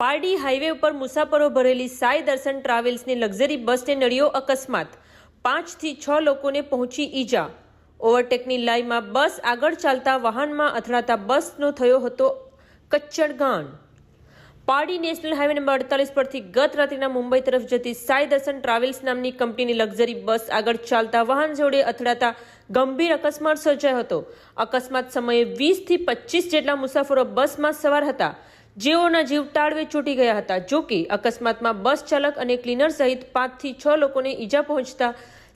Pardi highway ઉપર મુસાફરો ભરેલી સાઈ દર્શન ટ્રાવેલ્સની લક્ઝરી બસને નડ્યો અકસ્માત. પાંચથી છ લોકોને પહોંચી ઈજા. ઓવરટેકની લાઈમાં બસ આગળ ચાલતા વાહનમાં અથડાતા બસનો થયો હતો કચ્ચડગાણ પારડી નેશનલ હાઈવે નંબર અડતાલીસ પરથી ગત રાત્રિના મુંબઈ તરફ જતી સાઈ દર્શન ટ્રાવેલ્સ નામની કંપનીની લક્ઝરી બસ આગળ ચાલતા વાહન જોડે અથડાતા ગંભીર અકસ્માત સર્જાયો હતો. અકસ્માત સમયે વીસથી પચીસ જેટલા મુસાફરો બસમાં સવાર હતા. જેઓના જીવ તાળવે ચૂંટી ગયા હતા. જો કે અકસ્માતમાં બસ ચાલક અને ક્લીનર સહિત પાંચથી છ લોકોને ઈજા પહોંચતા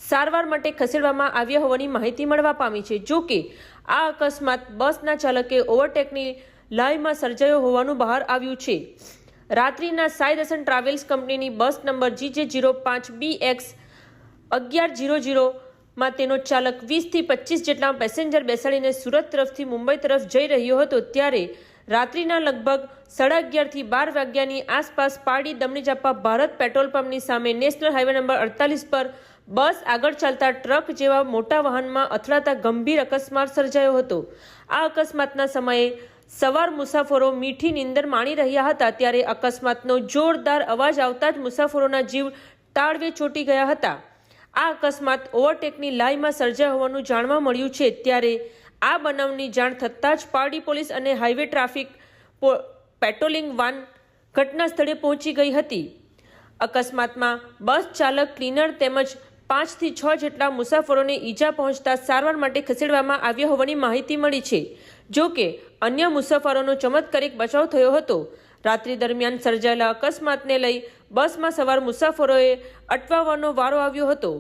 સારવાર માટે ખસેડવામાં આવ્યા હોવાની માહિતી મળવા પામી છે. જો કે આ અકસ્માત બસના ચાલકે ઓવરટેકની લાઈમાં સર્જાયો હોવાનું બહાર આવ્યું છે. રાત્રિના સાઈ દર્શન ટ્રાવેલ્સ કંપનીની બસ નંબર જીજે જીરો પાંચ બી એક્સ અગિયાર જીરો જીરોમાં તેનો ચાલક વીસથી પચીસ જેટલા પેસેન્જર બેસાડીને સુરત તરફથી મુંબઈ તરફ જઈ રહ્યો હતો. ત્યારે રાત્રિના લગભગ સાડા અગિયારથી બાર વાગ્યાની આસપાસ પારડી દમણી જાપા ભારત પેટ્રોલ પંપની સામે નેશનલ હાઈવે નંબર અડતાલીસ પર બસ આગળ ચાલતા ટ્રક જેવા મોટા વાહનમાં અથડાતા ગંભીર અકસ્માત સર્જાયો હતો. આ અકસ્માતના સમયે સવાર મુસાફરો મીઠી નીંદર માણી રહ્યા હતા ત્યારે અકસ્માતનો જોરદાર અવાજ આવતા જ મુસાફરોના જીવ તાળવે ચોંટી ગયા હતા. આ અકસ્માત ઓવરટેકની લાઈમાં સર્જાયો હોવાનું જાણવા મળ્યું છે. ત્યારે આ બનાવની જાણ થતાં જ પારડી પોલીસ અને હાઈવે ટ્રાફિક પેટ્રોલિંગ વાન ઘટના સ્થળે પહોંચી ગઈ હતી. અકસ્માતમાં બસ ચાલક, ક્લીનર તેમજ પાંચથી છ જેટલા મુસાફરોને ઈજા પહોંચતા સારવાર માટે ખસેડવામાં આવ્યા હોવાની માહિતી મળી છે. જો કે, અન્ય મુસાફરોનો ચમત્કારિક બચાવ થયો હતો. રાત્રિ દરમિયાન સર્જાયેલા અકસ્માતને લઈ બસમાં સવાર મુસાફરોએ અટવાવાનો વારો આવ્યો હતો.